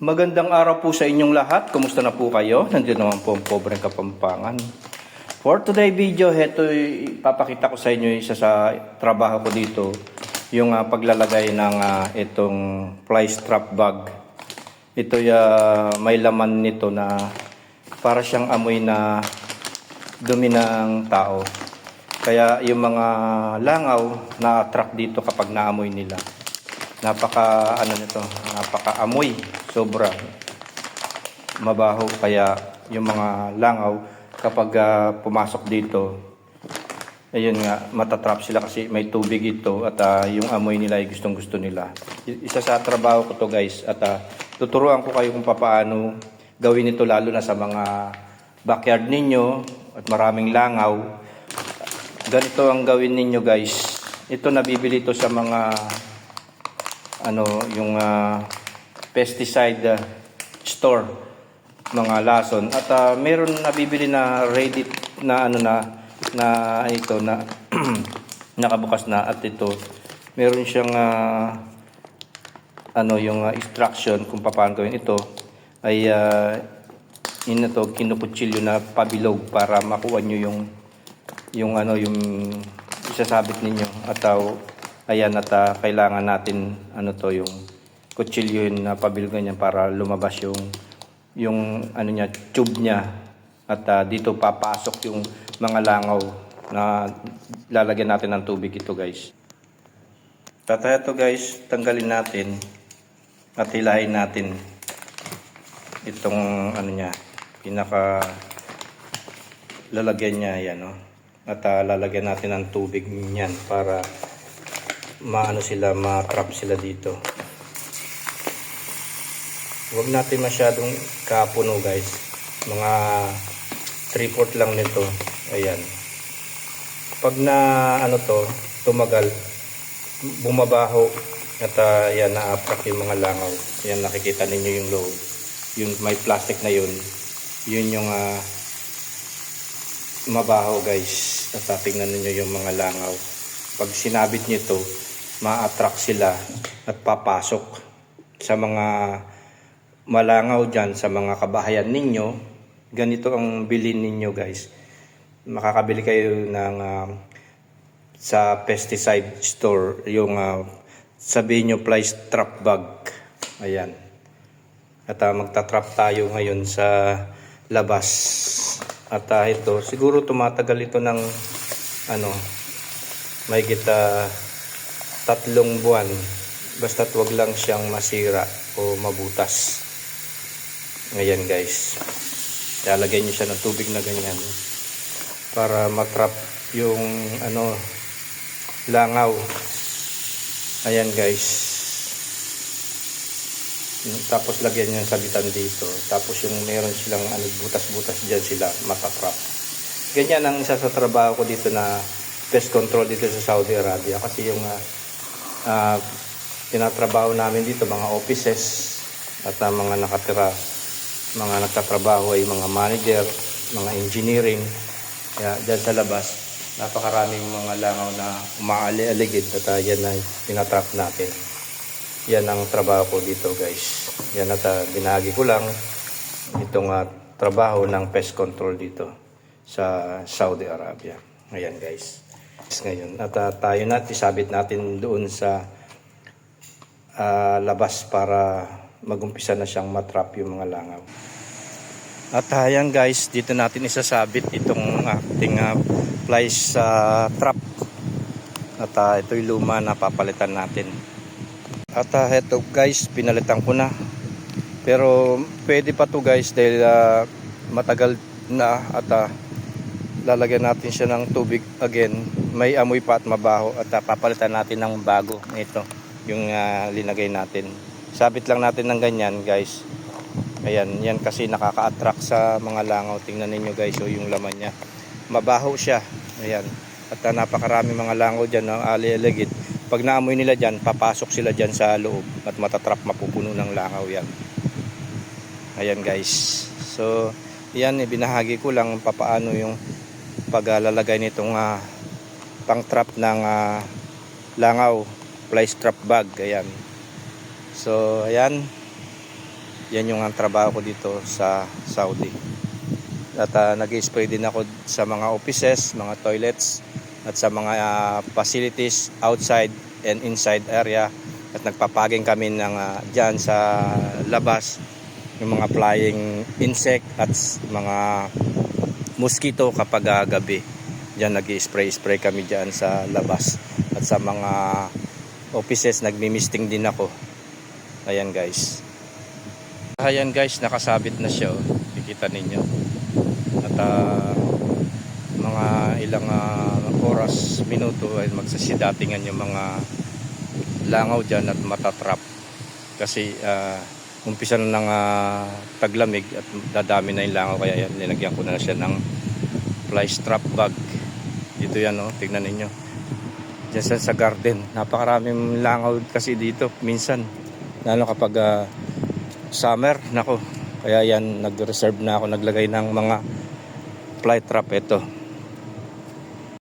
Magandang araw po sa inyong lahat. Kumusta na po kayo? Nandiyan naman po ang pobreng kapampangan. For today video, heto papakita ko sa inyo isa sa trabaho ko dito. Yung ah, paglalagay ng ah, itong fly strap bag. Ito ah, may laman nito na para siyang amoy na dumi ng tao. Kaya yung mga langaw na-attract dito kapag naamoy nila. Napaka ano nito, napaka amoy, sobra. Mabaho. Kaya yung mga langaw kapag ah, pumasok dito ayun nga matatrap sila kasi may tubig ito at ah, yung amoy nila ay gustong gusto nila. Isa sa trabaho ko to guys at ah, tuturuan ko kayo kung paano gawin ito lalo na sa mga backyard ninyo at maraming langaw. Ganito ang gawin ninyo guys. Ito nabibili to sa mga ano yung ah, pesticide ah, store mga lason. At ah, meron nabibili na ready na ano na na ito na nakabukas na. At ito meron siyang ah, ano yung ah, instruction kung paano gawin. Ito ay uh, ino to kinukutsilyo na pabilog para makuha nyo yung yung ano yung isasabit ninyo. At ah, ayan at kailangan natin ano to yung kutsilyo na pabilog ganyan para lumabas yung yung ano niya tube niya at ah, dito papasok yung mga langaw na lalagyan natin ng tubig ito guys. Tataya to guys, tanggalin natin at hilahin natin itong ano niya, pinaka lalagyan niya yan no. At ah, lalagyan natin ng tubig niyan para maano sila, ma-trap sila dito. Huwag natin masyadong kapuno guys. Mga 3-4 lang nito. Ayan. Pag na ano to, tumagal, bumabaho at uh, yan na-attract yung mga langaw. Yan nakikita ninyo yung loob. Yung may plastic na yun. Yun yung ah, mabaho guys. At uh, tingnan ninyo yung mga langaw. Pag sinabit nyo ito, ma-attract sila at papasok sa mga malangaw dyan sa mga kabahayan ninyo. Ganito ang bilhin ninyo guys. Makakabili kayo ng ah, sa pesticide store yung ah, sabihin nyo fly trap bag. Ayan. At ah, magta-trap tayo ngayon sa labas. At ah, ito, siguro tumatagal ito ng ano, may kita tatlong buwan. Basta't wag lang siyang masira o mabutas. Ngayon guys. Lalagyan nyo siya ng tubig na ganyan para matrap yung ano langaw. Ayan guys. Tapos lagyan niya ng sabitan dito. Tapos yung meron silang ano, butas-butas dyan sila matatrap. Ganyan ang isa sa trabaho ko dito na pest control dito sa Saudi Arabia. Kasi yung ah, ah, tinatrabaho namin dito mga offices at ah, mga nakatira mga nagtatrabaho ay mga manager, mga engineering. Kaya dyan sa labas, napakaraming mga langaw na umaali-aligid at uh, yan ay tinatrap natin. Yan ang trabaho ko dito guys. Yan at uh, binahagi ko lang itong uh, trabaho ng pest control dito sa Saudi Arabia. Ayan guys. Ngayon, at uh, tayo natin, isabit natin doon sa ah, labas para magumpisa na siyang matrap yung mga langaw. At ayan guys, dito natin isasabit itong ating uh, flies sa trap. At ah, ito'y luma na papalitan natin. At uh, eto guys, pinalitan ko na. Pero pwede pa to guys dahil ah, matagal na at ah, lalagyan natin siya ng tubig again. May amoy pa at mabaho at ah, papalitan natin ng bago. Ito, yung ah, linagay natin. Sabit lang natin ng ganyan guys. Ayan, yan kasi nakaka-attract sa mga langaw. Tingnan ninyo guys, o yung laman niya. Mabaho siya. Ayan. At uh, napakarami mga langaw dyan na ali-aligid. Pag naamoy nila dyan, papasok sila dyan sa loob at matatrap mapupuno ng langaw yan. Ayan guys. So, yan, ibinahagi ko lang papaano yung paglalagay nitong uh, pang-trap ng ah, langaw. Fly strap bag. Ayan. So, ayan. Yan yung ang trabaho ko dito sa Saudi. At uh, nag-spray din ako sa mga offices, mga toilets, at sa mga ah, facilities outside and inside area. At nagpapaging kami ng ah, dyan sa labas yung mga flying insect at mga mosquito kapag ah, gabi. Diyan nag-spray-spray kami dyan sa labas. At sa mga offices, nagmi-misting din ako. Ayan guys. Ayan guys, nakasabit na siya. Oh. Kikita ninyo. At ah, mga ilang ah, oras, minuto ay magsasidatingan yung mga langaw dyan at matatrap. Kasi ah, umpisa na ng ah, taglamig at dadami na yung langaw. Kaya yan, nilagyan ko na siya ng fly strap bag. Dito yan, oh, tignan ninyo. Diyan sa, sa garden. Napakaraming langaw kasi dito minsan. Lalo kapag ah, summer, nako. Kaya yan, nag-reserve na ako, naglagay ng mga fly trap ito.